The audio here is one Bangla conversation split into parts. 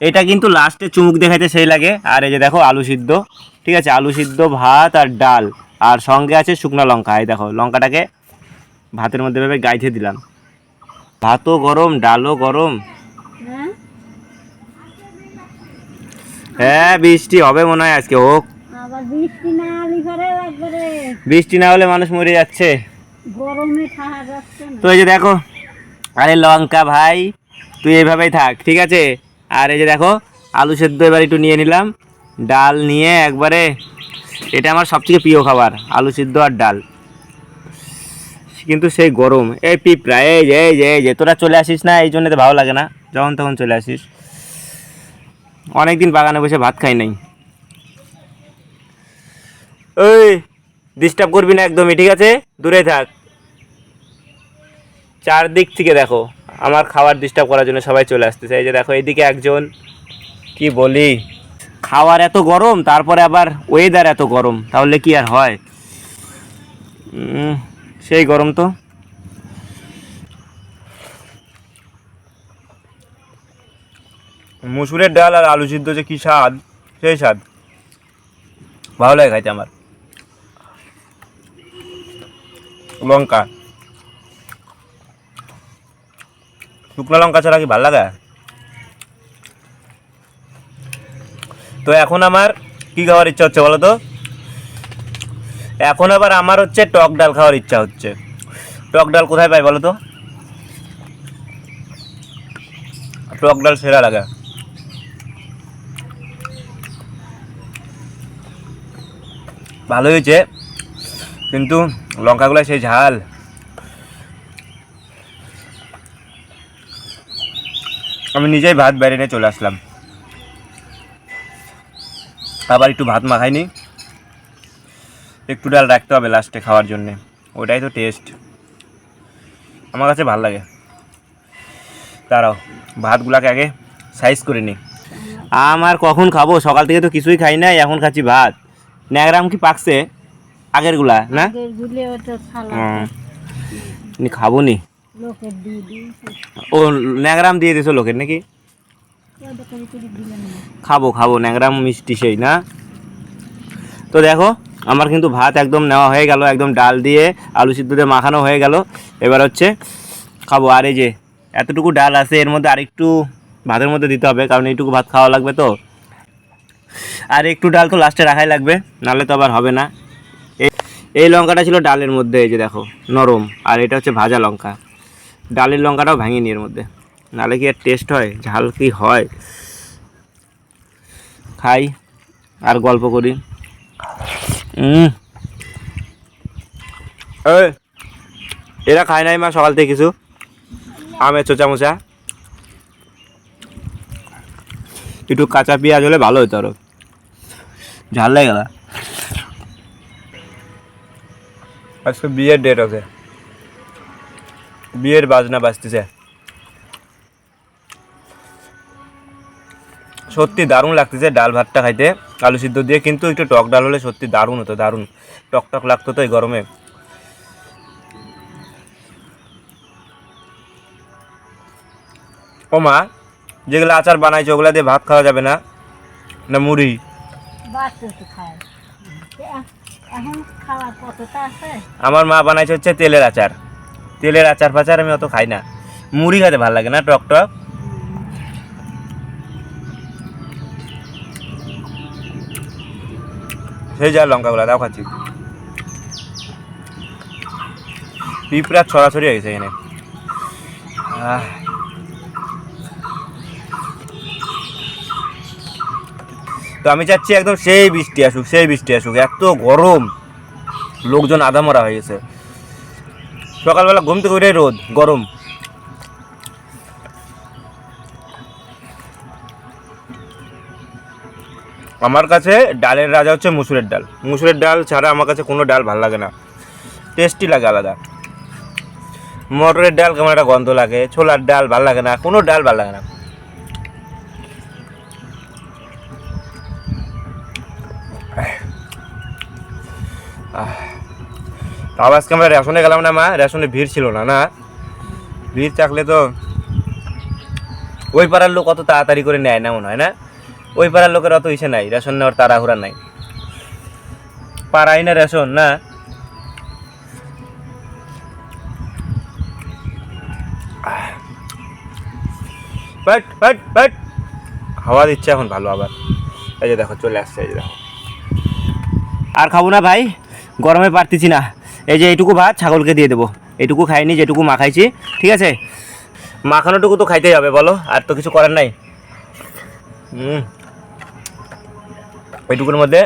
এটা কিন্তু লাস্টে চুমুক দেখাইতে সেই লাগে। আর এই যে দেখো আলু সিদ্ধ। ঠিক আছে আলু সিদ্ধ ভাত আর ডাল। আর সঙ্গে আছে শুকনো লঙ্কা। এই দেখো লঙ্কাটাকে ভাতের মধ্যে ভেবে গাইতে দিলাম। ভাতও গরম ডালও গরম। হ্যাঁ? হ্যাঁ বৃষ্টি হবে মনে হয় আজকে হোক। বৃষ্টি না হলে মানুষ মরে যাচ্ছে। তো এই যে দেখো আরে লঙ্কা ভাই তুই এইভাবেই থাক ঠিক আছে? আর এই যে দেখো, আলু সেদ্ধ এবার একটু নিয়ে নিলাম। ডাল নিয়ে একবারে, এটা আমার সবথেকে প্রিয় খাবার, আলু সিদ্ধ আর ডাল। কিন্তু সেই গরম, এই পিঁপড়া, এই যে এই যে এই যে, তোরা চলে আসিস না, এই জন্য তো ভালো লাগে না, যখন তখন চলে আসিস। অনেকদিন বাগানে বসে ভাত খাই নাই। ওই ডিস্টার্ব করবি না একদমই, ঠিক আছে? দূরে থাক। চারদিক থেকে দেখো। আমার খাবার ডিস্টার্ব করার জন্য সবাই চলে আসতেছে। এই যে দেখো এইদিকে একজন, কি বলি? খাওয়ার এত গরম, তারপরে আবার ওয়েদার এত গরম, তাহলে কি আর হয়? সেই গরম তো। মুসুরের ডাল আর আলু সিদ্ধ যে কি স্বাদ, সেই স্বাদ। ভালো লাগে খাইতে আমার। লঙ্কা। শুকনো লঙ্কা ছাড়া কি ভালো লাগে? তো এখন আমার কি খাওয়ার ইচ্ছা হচ্ছে বলো তো? এখন আবার আমার হচ্ছে টক ডাল খাওয়ার ইচ্ছা হচ্ছে। টক ডাল কোথায় পাই বলো তো? টক ডাল সেরা লাগে। ভালো হয়েছে, কিন্তু লঙ্কাগুলো সেই ঝাল। আমি নিজেই ভাত বাইরে নিয়ে চলে আসলাম। আবার একটু ভাত মাখাইনি। একটু ডাল রাখতে হবে লাস্টে খাওয়ার জন্যে। ওটাই তো টেস্ট আমার কাছে ভালো লাগে। দাঁড়াও ভাতগুলাকে আগে সাইজ করে নিই আমার কখন খাব? সকাল থেকে তো কিছুই খাই নাই এখন খাচ্ছি ভাত। ন্যাংরাম কি পাকছে? আগেরগুলা না? আগের গুলে ওটা নি খাব নি। ও ন্যাংরাম দিয়ে দিছো লোকের নাকি? খাব খাব, ন্যাংরাম মিষ্টি সেই, না? তো দেখো, আমার কিন্তু ভাত একদম নেওয়া হয়ে গেল, একদম ডাল দিয়ে আলু সিদ্ধ দিয়ে মাখানো হয়ে গেল। এবার হচ্ছে খাব, আর এই যে এতটুকু ডাল আছে, এর মধ্যে আরেকটু ভাতের মধ্যে দিতে হবে, কারণ এইটুকু ভাত খাওয়া লাগবে তো। আর একটু ডাল তো লাস্টে রাখাই লাগবে, নাহলে তো আবার হবে না। এই লঙ্কাটা ছিল ডালের মধ্যে, এই যে দেখো, নরম। আর এটা হচ্ছে ভাজা লঙ্কা। ডালের লঙ্কাটাও ভাঙিনি এর মধ্যে। নাহলে কি আর টেস্ট হয়? ঝাল কি হয়? খাই আর গল্প করি। এরা খায় নাই মা সকাল থেকে কিছু? আমের চোচা মোচা একটু কাঁচা পেঁয়াজ হলে ভালো হতো আরও। ঝাল লাগে আজকে বিয়ের ডেট আছে। বিয়ের বাজনা বাজতেছে। সত্যি দারুণ লাগতেছে ডাল ভাতটা খাইতে। আলু সিদ্ধ দিয়ে কিন্তু একটু টক ডাল হলে সত্যি দারুণ হতো দারুণ। টক টক লাগতো তো এই গরমে। ও মা যেগুলো আচার বানাইছে ওগুলা দিয়ে ভাত খাওয়া যাবে না? না মুড়ি? আমার মা বানাইছে হচ্ছে তেলের আচার। তেলের আচার ফাচার আমি অত খাই না। মুড়ি খেতে ভালো লাগে না, টক টক। সেই যা লঙ্কাগুলো দাও খাচ্ছি। পিঁপড়া ছড়াছড়ি হয়ে গেছে এখানে। তো আমি চাচ্ছি একদম সেই বৃষ্টি আসুক, সেই বৃষ্টি আসুক, এত গরম। লোকজন আধামরা হয়ে গেছে। সকালবেলা ঘুম থেকে উঠে রোদ, গরম। আমার কাছে ডালের রাজা হচ্ছে মুসুরের ডাল। মুসুরের ডাল ছাড়া আমার কাছে কোনো ডাল ভালো লাগে না। টেস্টি লাগে আলাদা। মটরের ডাল কেমন একটা গন্ধ লাগে, ছোলার ডাল ভালো লাগে না, কোনো ডাল ভালো লাগে না। তাও আজকে আমরা রেশনে গেলাম না, মা? রেশনে ভিড় ছিল না না? ভিড় থাকলে তো ওই পাড়ার লোক অত তাড়াতাড়ি করে নেয় না মনে হয়, না? ওই পাড়ার লোকের অত ইসে নাই, রেশন নেওয়ার তাড়াহুড়া নাই। পাড়াই না রেশন, না? বাট বাট বাট হাওয়া দিচ্ছে এখন ভালো আবার। এই যে দেখো, চলে আসছে, এই যে দেখো। আর খাব না ভাই, গরমে পারতেছি না। এই যে এইটুকু ভাত, ছাগলকে দিয়ে দেবো। এইটুকু খাইনি, যেটুকু মাখাইছি, ঠিক আছে? মাখানোটুকু তো খাইতেই হবে, বলো। আর তো কিছু করার নাই। হুম। এইটুকুর মধ্যে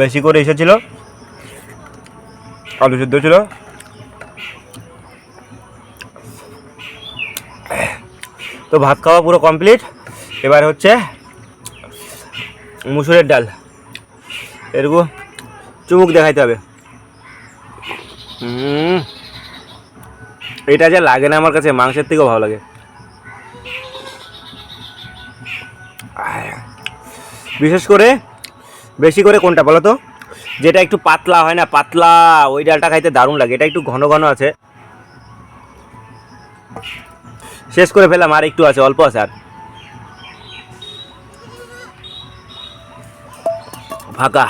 বেশি করে এসেছিল আলু সিদ্ধ ছিল। তো ভাত খাওয়া পুরো কমপ্লিট। এবার হচ্ছে মুসুরের ডাল। এরকম চুমুক দেখাইতে হবে। এটা যে লাগে না আমার কাছে, মাংসের থেকেও ভালো লাগে। বিশেষ করে, বেশি করে কোনটা বলো তো? যেটা একটু পাতলা হয় না, পাতলা, ওই ডালটা খাইতে দারুণ লাগে। এটা একটু ঘন ঘন আছে। শেষ করে ফেলাম আর একটু আছে, অল্প আছে আর। ফাঁকা।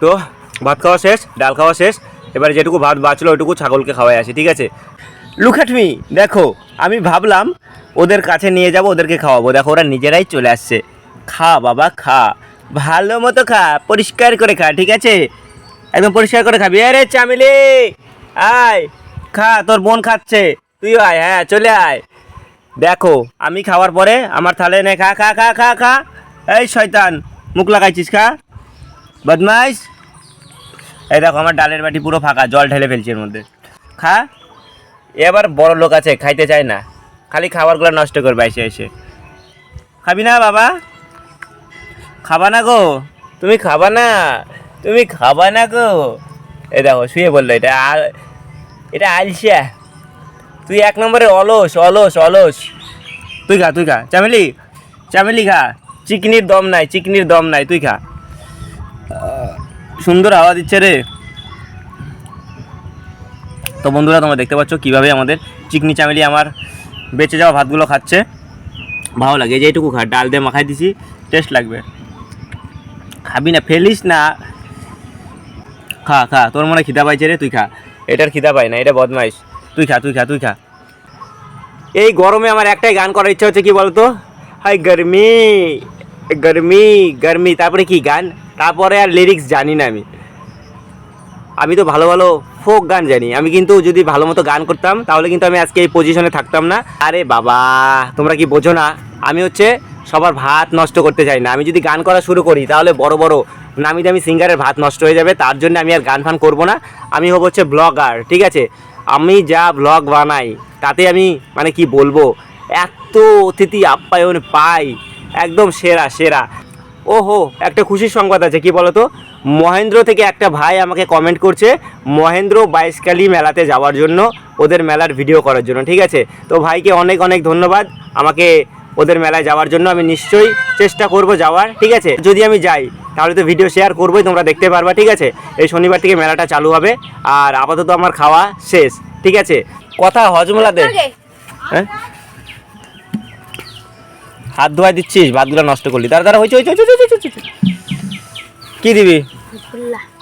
তো, ভাত খাওয়া শেষ, ডাল খাওয়া শেষ। এবার যেটুকু ভাত বাঁচলো, ওইটুকু ছাগলকে খাওয়াই আসি, ঠিক আছে? লুক মি দেখো, আমি ভাবলাম ওদের কাছে নিয়ে যাব, ওদেরকে খাওয়াবো। দেখো, ওরা নিজেরাই চলে আসছে। খা, বাবা, খা। ভালো মতো খা, পরিষ্কার করে খা, ঠিক আছে? একদম পরিষ্কার করে খাবি। আরে চামিলি, আয়, খা, তোর বোন খাচ্ছে। তুইও আয় হ্যাঁ চলে আয়। দেখো, আমি খাওয়ার পরে আমার থালে নে, খা খা খা খা খা। এই শয়তান, মুখ লাগাইছিস, খা। বদমাইশ। এই দেখো, আমার ডালের বাটি পুরো ফাঁকা, জল ঢেলে ফেলছি এর মধ্যে। খা। এবার বড় লোক আছে, খাইতে চায় না। খালি খাবারগুলো নষ্ট করবে এসে এসে খাবি না, বাবা? খাবা না গো। তুমি খাবা না। তুমি খাবা না গো। এই দেখো, শুয়ে বলল এটা। আর এটা আলসিয়া। তুই এক নম্বরে অলস অলস অলস। তুই খা তুই খা। চামেলি চামেলি খা। চিকনির দম নাই, চিকনির দম নাই, তুই খা। সুন্দর হাওয়া দিচ্ছে রে। তো বন্ধুরা, তোমরা দেখতে পাচ্ছ কীভাবে আমাদের চিকনি চামেলি আমার বেঁচে যাওয়া ভাতগুলো খাচ্ছে। ভালো লাগে এই যে এইটুকু খা ডাল দিয়ে মাখাই দিছি, টেস্ট লাগবে। খাবি না, ফেলিস না। খা খা, তোর মনে খিদা পাইছে রে, তুই খা। এটার খিদা পাই না, এটা বদমাইশ। তুই খা তুই খা তুই খা। এই গরমে আমার একটাই গান করার ইচ্ছা হচ্ছে কি বলতো? হাই গরমি। গরমি গরমি। তারপরে কি গান? তারপরে আর লিরিক্স জানি না আমি। আমি তো ভালো ভালো ফোক গান জানি। আমি কিন্তু যদি ভালো মতো গান করতাম, তাহলে কিন্তু আমি আজকে এই পজিশনে থাকতাম না। আরে বাবা, তোমরা কি বোঝো না? আমি হচ্ছে সবার ভাত নষ্ট করতে চাই না। আমি যদি গান করা শুরু করি, তাহলে বড় বড় নামি দামি সিঙ্গারের ভাত নষ্ট হয়ে যাবে। তার জন্য আমি আর গান ফান করব না। আমি হব হচ্ছে ব্লগার ঠিক আছে? আমি যা ব্লগ বানাই, তাতে আমি মানে কি বলব? এত অতিথি আপ্যায়ন পাই। একদম সেরা সেরা। ওহো একটা খুশির সংবাদ আছে কি বলতো? মহেন্দ্র থেকে একটা ভাই আমাকে কমেন্ট করছে মহেন্দ্র বাইশকালী মেলাতে যাওয়ার জন্য ওদের মেলার ভিডিও করার জন্য ঠিক আছে? তো ভাইকে অনেক অনেক ধন্যবাদ আমাকে ওদের মেলায় যাওয়ার জন্য আমি নিশ্চয়ই চেষ্টা করব যাওয়ার ঠিক আছে? যদি আমি যাই তাহলে তো ভিডিও শেয়ার করবোই তোমরা দেখতে পারবা ঠিক আছে? এই শনিবার থেকে মেলাটা চালু হবে আর আপাতত আমার খাওয়া শেষ ঠিক আছে? কথা হজমলা দে হ্যাঁ? হাত ধোয়া দিচ্ছিস ভাতগুলো নষ্ট করলি। তার দ্বারা হয়েছে হয়েছে। কি দিবি?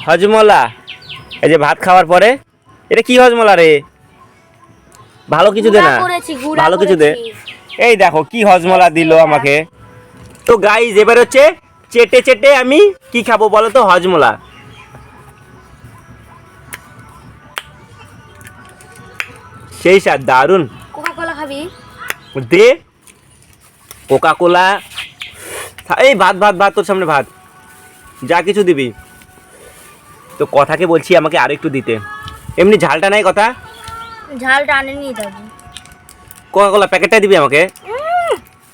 হজমলা এই যে ভাত খাওয়ার পরে এটা কি হজমলা রে? ভালো কিছু দে না। ভালো কিছু দে। এই দেখো কি হজমলা দিল আমাকে। তো গাইজ এবার হচ্ছে চেটে চেটে আমি কি খাব বলো তো হজমলা সেই স্বাদ দারুণ কোকা কোলা খাবি? দে। কোকা কোলা এই ভাত ভাত ভাত তোর সামনে ভাত। যা কিছু দিবি। তো কথাকে বলছি আমাকে আর একটু দিতে। এমনি ঝালটা নাই কথা? ঝালটা দাদু কোকা কোলা প্যাকেটটা দিবি আমাকে?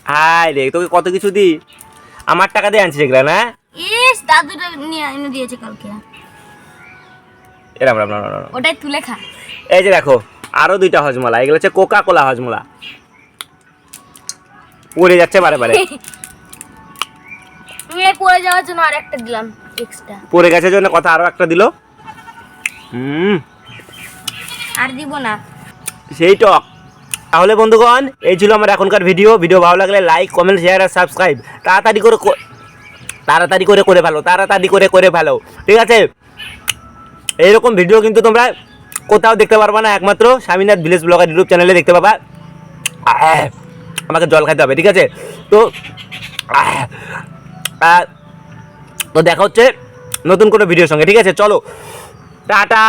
আয় রে তোকে কত কিছু দি আমার টাকা দিয়ে আনছিস এগুলা না? ইস দাদুটা নিয়ে এনে দিয়েছে কালকে। এরাম রাম রাম রাম রাম। ওটাই তুলে খা। এই যে দেখো আরও দুইটা হজমলা এগুলো হচ্ছে কোকা কোলা হজমলা। পড়ে যাচ্ছে বারে বারে। এই পড়ে যাওয়ার জন্য আরেকটা দিলাম এক্সট্রা পড়ে গেছে জন্য কথা আরও একটা দিল। হুম। আর দিব না। সেই টক। তাহলে বন্ধুগণ এই ছিল আমার এখনকার ভিডিও। ভিডিও ভালো লাগলে লাইক কমেন্ট শেয়ার আর সাবস্ক্রাইব তাড়াতাড়ি করে তাড়াতাড়ি করে করে ভালো তাড়াতাড়ি করে করে ভালো ঠিক আছে? এইরকম ভিডিও কিন্তু তোমরা কোথাও দেখতে পারবা না। একমাত্র স্বামীনাথ ভিলেজ ব্লগার ইউটিউব চ্যানেলে দেখতে পাবা। আমাকে জল খাইতে হবে, ঠিক আছে? তো তো দেখা হচ্ছে নতুন কোনো ভিডিওর সঙ্গে, ঠিক আছে? চলো, টাটা!